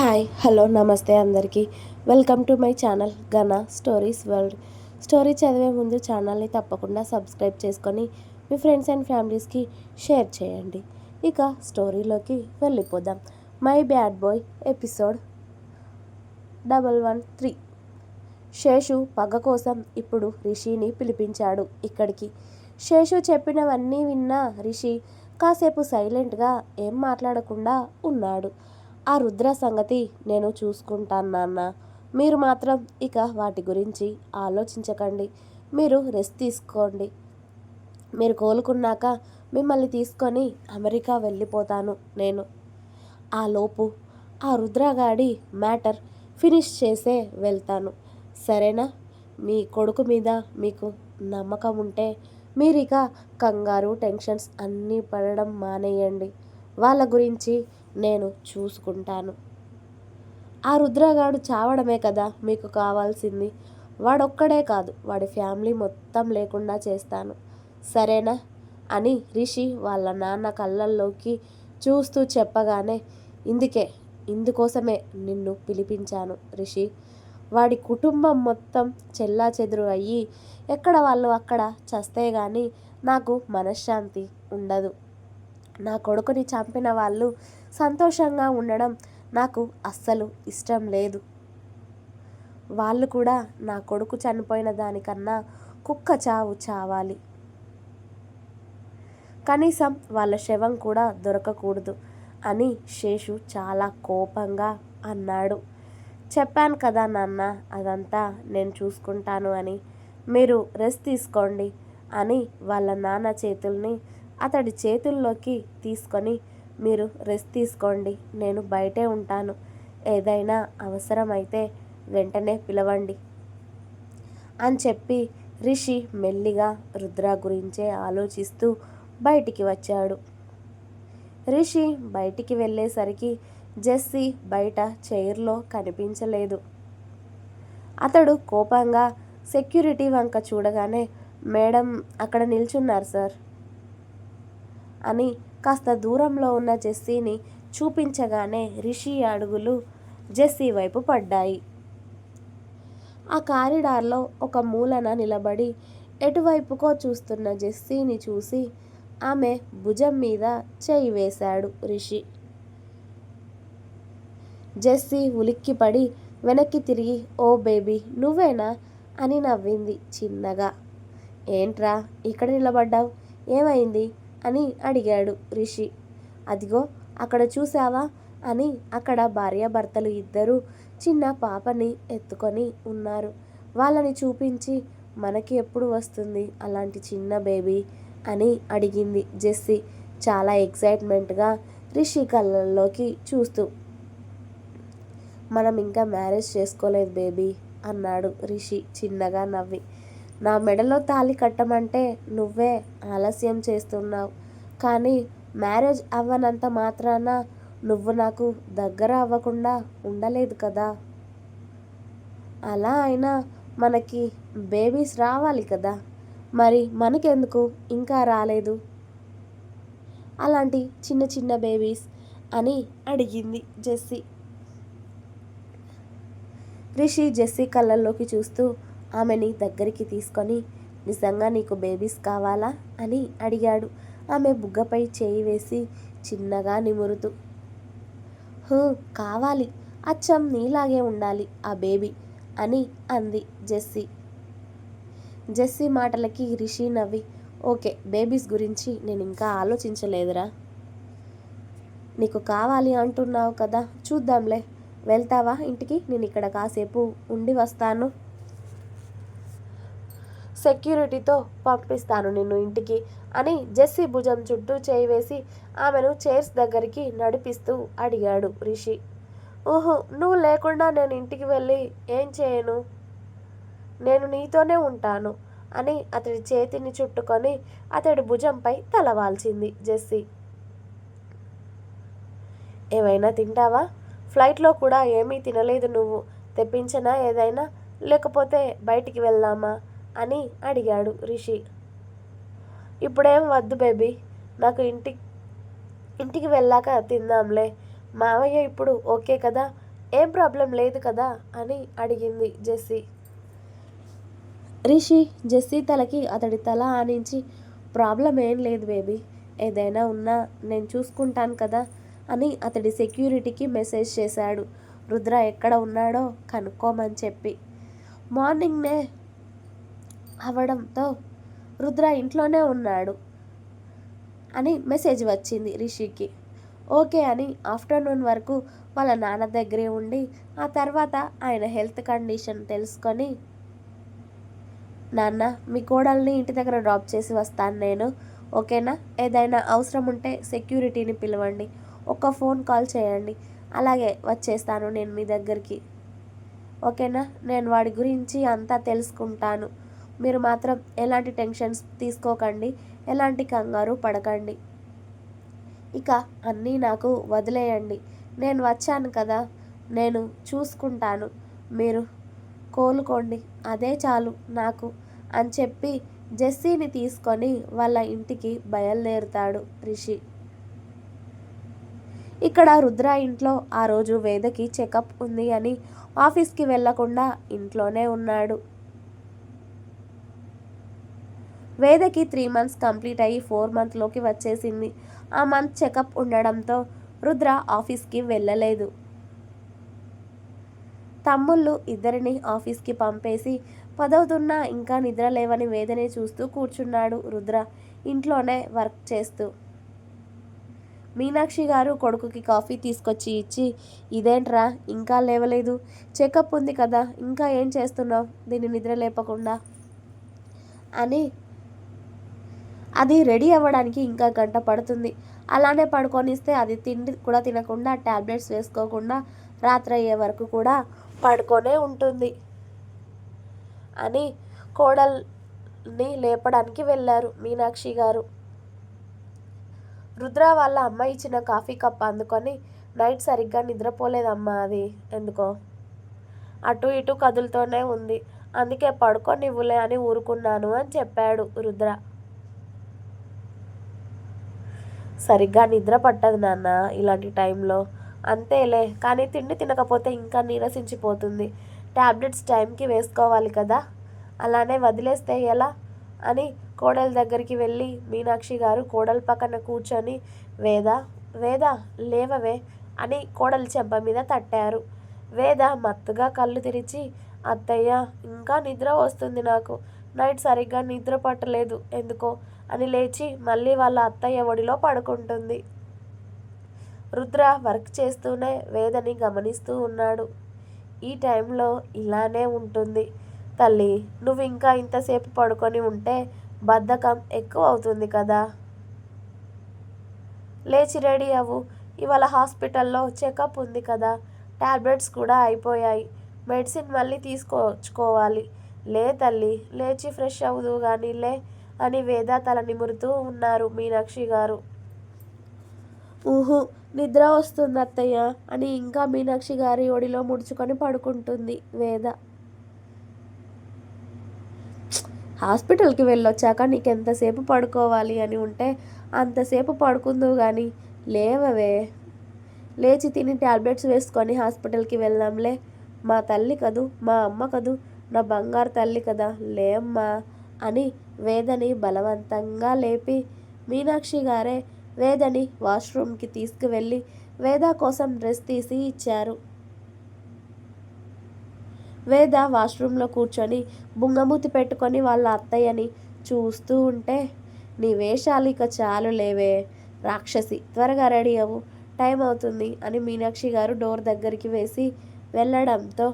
Hi hello నమస్తే అందరికీ. Welcome to my channel Ganna stories world. Story చదివే ముందు ఛానల్ని తప్పకుండా సబ్స్క్రైబ్ చేసుకొని మీ ఫ్రెండ్స్ అండ్ ఫ్యామిలీస్కి షేర్ చేయండి. ఇక స్టోరీలోకి వెళ్ళిపోదాం. My bad boy episode double one three. Seshu పగ కోసం ఇప్పుడు రిషిని పిలిపించాడు ఇక్కడికి. శేషు చెప్పినవన్నీ విన్న రిషి కాసేపు సైలెంట్గా ఏం మాట్లాడకుండా ఉన్నాడు. ఆ రుద్ర సంగతి నేను చూసుకుంటాను నాన్న. మీరు మాత్రం ఇక వాటి గురించి ఆలోచించకండి. మీరు రెస్ట్ తీసుకోండి. మీరు కోలుకున్నాక మిమ్మల్ని తీసుకొని అమెరికా వెళ్ళిపోతాను నేను. ఆ లోపు ఆ రుద్రగాడి మ్యాటర్ ఫినిష్ చేసే వెళ్తాను. సరేనా? మీ కొడుకు మీద మీకు నమ్మకం ఉంటే మీరు ఇక కంగారు టెన్షన్స్ అన్నీ పడడం మానేయండి. వాళ్ళ గురించి నేను చూసుకుంటాను. ఆ రుద్రగాడు చావడమే కదా మీకు కావాల్సింది. వాడొక్కడే కాదు వాడి ఫ్యామిలీ మొత్తం లేకుండా చేస్తాను. సరేనా? అని రిషి వాళ్ళ నాన్న కళ్ళల్లోకి చూస్తూ చెప్పగానే ఇందుకే ఇందుకోసమే నిన్ను పిలిపించాను రిషి. వాడి కుటుంబం మొత్తం చెల్లా చెదురు అయ్యి ఎక్కడ వాళ్ళు అక్కడ చస్తే కానీ నాకు మనశ్శాంతి ఉండదు. నా కొడుకుని చంపిన వాళ్ళు సంతోషంగా ఉండడం నాకు అస్సలు ఇష్టం లేదు. వాళ్ళు కూడా నా కొడుకు చనిపోయిన దానికన్నా కుక్క చావు చావాలి. కనీసం వాళ్ళ శవం కూడా దొరకకూడదు అని శేషు చాలా కోపంగా అన్నాడు. చెప్పాను కదా నాన్న అదంతా నేను చూసుకుంటాను అని. మీరు రెస్ట్ తీసుకోండి అని వాళ్ళ నాన్న చేతుల్ని అతడి చేతుల్లోకి తీసుకొని మీరు రెస్ట్ తీసుకోండి నేను బయటే ఉంటాను. ఏదైనా అవసరమైతే వెంటనే పిలవండి అని చెప్పి రిషి మెల్లిగా రుద్ర గురించే ఆలోచిస్తూ బయటికి వచ్చాడు. రిషి బయటికి వెళ్ళేసరికి జెస్సీ బయట చైర్లో కనిపించలేదు. అతడు కోపంగా సెక్యూరిటీ వంక చూడగానే మేడం అక్కడ నిల్చున్నారు సార్ అని కాస్త దూరంలో ఉన్న జెస్సీని చూపించగానే రిషి అడుగులు జెస్సీ వైపు పడ్డాయి. ఆ కారిడార్లో ఒక మూలన నిలబడి ఎటువైపుకో చూస్తున్న జెస్సీని చూసి ఆమె భుజం మీద చేయి వేశాడు రిషి. జెస్సీ ఉలిక్కిపడి వెనక్కి తిరిగి ఓ బేబీ నువ్వేనా? అని నవ్వింది చిన్నగా. ఏంట్రా ఇక్కడ నిలబడ్డావు? ఏమైంది? అని అడిగాడు రిషి. అదిగో అక్కడ చూసావా అని అక్కడ భార్యాభర్తలు ఇద్దరు చిన్న పాపని ఎత్తుకొని ఉన్నారు. వాళ్ళని చూపించి మనకి ఎప్పుడు వస్తుంది అలాంటి చిన్న బేబీ? అని అడిగింది జెస్సీ చాలా ఎక్సైట్మెంట్గా రిషి కళ్ళల్లోకి చూస్తూ. మనం ఇంకా మ్యారేజ్ చేసుకోలేదు బేబీ అన్నాడు రిషి చిన్నగా నవ్వి. నా మెడలో తాళి కట్టమంటే నువ్వే ఆలస్యం చేస్తున్నావు. కానీ మ్యారేజ్ అవ్వనంత మాత్రాన నువ్వు నాకు దగ్గర అవ్వకుండా ఉండలేదు కదా. అలా అయినా మనకి బేబీస్ రావాలి కదా. మరి మనకెందుకు ఇంకా రాలేదు? అలాంటి చిన్న చిన్న బేబీస్ అని అడిగింది జెస్సీ. రిషి జెస్సీ కళ్ళల్లోకి చూస్తూ ఆమెని దగ్గరికి తీసుకొని నిజంగా నీకు బేబీస్ కావాలా అని అడిగాడు. ఆమె బుగ్గపై చేయి వేసి చిన్నగా నిమురుతూ హూ కావాలి అచ్చం నీలాగే ఉండాలి ఆ బేబీ అని అంది జెస్సీ. జెస్సీ మాటలకి రిషి నవ్వి ఓకే బేబీస్ గురించి నేను ఇంకా ఆలోచించలేదురా. నీకు కావాలి అంటున్నావు కదా చూద్దాంలే. వెళ్తావా ఇంటికి? నేను ఇక్కడ కాసేపు ఉండి వస్తాను. సెక్యూరిటీతో పంపిస్తాను నిన్ను ఇంటికి అని జెస్సీ భుజం చుట్టూ చేయి వేసి ఆమెను చైర్స్ దగ్గరికి నడిపిస్తూ అడిగాడు రిషి. ఓహో నువ్వు లేకుండా నేను ఇంటికి వెళ్ళి ఏం చేయను? నేను నీతోనే ఉంటాను అని అతడి చేతిని చుట్టుకొని అతడి భుజంపై తలవాల్చింది జెస్సీ. ఏమైనా తింటావా? ఫ్లైట్లో కూడా ఏమీ తినలేదు నువ్వు. తెప్పించనా ఏదైనా? లేకపోతే బయటికి వెళ్దామా? అని అడిగాడు రిషి. ఇప్పుడేం వద్దు బేబీ నాకు ఇంటి ఇంటికి వెళ్ళాక తిందాంలే. మావయ్య ఇప్పుడు ఓకే కదా ఏం ప్రాబ్లం లేదు కదా అని అడిగింది జెస్సీ. రిషి జెస్సీ తలకి అతడి తల ఆనించి ప్రాబ్లం ఏం లేదు బేబీ ఏదైనా ఉన్నా నేను చూసుకుంటాను కదా అని అతడి సెక్యూరిటీకి మెసేజ్ చేశాడు. రుద్ర ఎక్కడ ఉన్నాడో కనుక్కోమని చెప్పి. మార్నింగ్నే అవడంతో రుద్ర ఇంట్లోనే ఉన్నాడు అని మెసేజ్ వచ్చింది రిషికి. ఓకే అని ఆఫ్టర్నూన్ వరకు వాళ్ళ నాన్న దగ్గరే ఉండి ఆ తర్వాత ఆయన హెల్త్ కండిషన్ తెలుసుకొని నాన్న మీ కోడల్ని ఇంటి దగ్గర డ్రాప్ చేసి వస్తాను నేను ఓకేనా? ఏదైనా అవసరం ఉంటే సెక్యూరిటీని పిలవండి. ఒక ఫోన్ కాల్ చేయండి. అలాగే వచ్చేస్తాను నేను మీ దగ్గరికి. ఓకేనా? నేను వాడి గురించి అంతా తెలుసుకుంటాను. మీరు మాత్రం ఎలాంటి టెన్షన్స్ తీసుకోకండి ఎలాంటి కంగారు పడకండి. ఇక అన్నీ నాకు వదిలేయండి. నేను వచ్చాను కదా నేను చూసుకుంటాను. మీరు కోలుకోండి అదే చాలు నాకు అని చెప్పి జెస్సీని తీసుకొని వాళ్ళ ఇంటికి బయలుదేరుతాడు రిషి. ఇక్కడ రుద్ర ఇంట్లో ఆ రోజు వేదకి చెకప్ ఉంది అని ఆఫీస్కి వెళ్ళకుండా ఇంట్లోనే ఉన్నాడు. వేదకి త్రీ మంత్స్ కంప్లీట్ అయ్యి ఫోర్ మంత్లోకి వచ్చేసింది. ఆ మంత్ చెకప్ ఉండడంతో రుద్ర ఆఫీస్కి వెళ్ళలేదు. తమ్ముళ్ళు ఇద్దరిని ఆఫీస్కి పంపేసి పదవుతున్నా ఇంకా నిద్ర లేవని వేదనే చూస్తూ కూర్చున్నాడు రుద్ర ఇంట్లోనే వర్క్ చేస్తూ. మీనాక్షి గారు కొడుకుకి కాఫీ తీసుకొచ్చి ఇచ్చి ఇదేంట్రా ఇంకా లేవలేదు. చెకప్ ఉంది కదా ఇంకా ఏం చేస్తున్నావు? దీన్ని నిద్ర లేపకుండా. అని అది రెడీ అవ్వడానికి ఇంకా గంట పడుతుంది. అలానే పడుకొనిస్తే అది తిండి కూడా తినకుండా ట్యాబ్లెట్స్ వేసుకోకుండా రాత్రి అయ్యే వరకు కూడా పడుకొనే ఉంటుంది. అని కోడల్ని లేపడానికి వెళ్ళారు మీనాక్షి గారు. రుద్ర వాళ్ళ అమ్మ ఇచ్చిన కాఫీ కప్ అందుకొని నైట్ సరిగ్గా నిద్రపోలేదమ్మా అది ఎందుకో. అటు ఇటు కదులుతోనే ఉంది. అందుకే పడుకొని ఇవ్వలే అని ఊరుకున్నాను అని చెప్పాడు రుద్ర. సరిగ్గా నిద్ర పట్టదు నాన్న ఇలాంటి టైంలో. అంతేలే కానీ తిండి తినకపోతే ఇంకా నీరసించిపోతుంది. ట్యాబ్లెట్స్ టైంకి వేసుకోవాలి కదా. అలానే వదిలేస్తే ఎలా? అని కోడల దగ్గరికి వెళ్ళి మీనాక్షి గారు కోడల పక్కన కూర్చొని వేద వేద లేవవే అని కోడలి చెంప మీద తట్టారు. వేద మత్తుగా కళ్ళు తెరిచి అత్తయ్య ఇంకా నిద్ర వస్తుంది నాకు. నైట్ సరిగ్గా నిద్ర పట్టలేదు. ఎందుకో అని లేచి మళ్ళీ వాళ్ళ అత్తయ్య ఒడిలో పడుకుంటుంది. రుద్ర వర్క్ చేస్తూనే వేదని గమనిస్తూ ఉన్నాడు. ఈ టైంలో ఇలానే ఉంటుంది. తల్లి నువ్వు ఇంకా ఇంతసేపు పడుకొని ఉంటే బద్ధకం ఎక్కువ అవుతుంది కదా? లేచి రెడీ అవ్వు. ఇవాళ హాస్పిటల్లో చెకప్ ఉంది కదా. టాబ్లెట్స్ కూడా అయిపోయాయి. మెడిసిన్ మళ్ళీ తీసుకొచ్చుకోవాలి లే తల్లి లేచి ఫ్రెష్ అవ్వదు కానీ లే. అని వేద తల నిమురుతూ ఉన్నారు మీనాక్షి గారు. ఊహు నిద్ర వస్తుంది అత్తయ్య అని ఇంకా మీనాక్షి గారి ఒడిలో ముడుచుకొని పడుకుంటుంది వేద. హాస్పిటల్కి వెళ్ళొచ్చాక నీకెంతసేపు పడుకోవాలి అని ఉంటే అంతసేపు పడుకుందువు కానీ లేవవే. లేచి తిని ట్యాబ్లెట్స్ వేసుకొని హాస్పిటల్కి వెళ్దాంలే. మా తల్లి కదూ మా అమ్మ కదూ నా బంగారు తల్లి కదా లేమ్మా. అని వేదని బలవంతంగా లేపి మీనాక్షి గారే వేదని వాష్రూమ్కి తీసుకువెళ్ళి వేద కోసం డ్రెస్ తీసి ఇచ్చారు. వేద వాష్రూమ్లో కూర్చొని బుంగమూతి పెట్టుకొని వాళ్ళ అత్తయ్యని చూస్తూ ఉంటే నీ వేషాలు ఇక చాలు లేవే రాక్షసి త్వరగా రెడీ అవ్వు టైం అవుతుంది అని మీనాక్షి గారు డోర్ దగ్గరికి వేసి వెళ్ళడంతో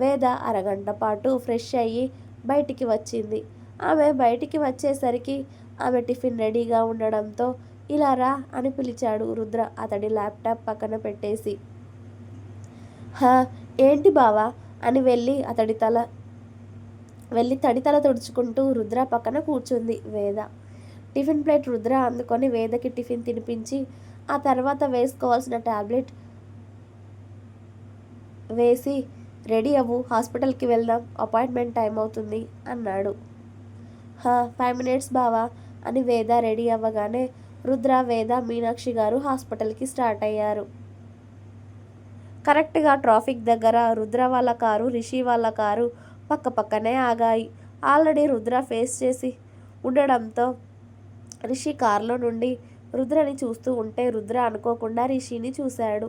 వేద అరగంట పాటు ఫ్రెష్ అయ్యి బయటికి వచ్చింది. ఆమె బయటికి వచ్చేసరికి ఆమె టిఫిన్ రెడీగా ఉండడంతో ఇలా రా అని పిలిచాడు రుద్ర అతడి ల్యాప్టాప్ పక్కన పెట్టేసి. హా ఏంటి బావా? అని వెళ్ళి అతడి తల వెళ్ళి తడి తల తుడుచుకుంటూ రుద్ర పక్కన కూర్చుంది వేద. టిఫిన్ ప్లేట్ రుద్ర అందుకొని వేదకి టిఫిన్ తినిపించి ఆ తర్వాత వేసుకోవాల్సిన ట్యాబ్లెట్ వేసి రెడీ అవ్వు హాస్పిటల్కి వెళ్దాం అపాయింట్మెంట్ టైం అవుతుంది అన్నాడు. ఫైవ్ మినిట్స్ బావా అని వేద రెడీ అవ్వగానే రుద్ర వేద మీనాక్షి గారు హాస్పిటల్కి స్టార్ట్ అయ్యారు. కరెక్ట్గా ట్రాఫిక్ దగ్గర రుద్ర వాళ్ళ కారు రిషి వాళ్ళ కారు పక్క పక్కనే ఆగాయి. ఆల్రెడీ రుద్ర ఫేస్ చేసి ఉండడంతో రిషి కారులో నుండి రుద్రని చూస్తూ ఉంటే రుద్ర అనుకోకుండా రిషిని చూశాడు.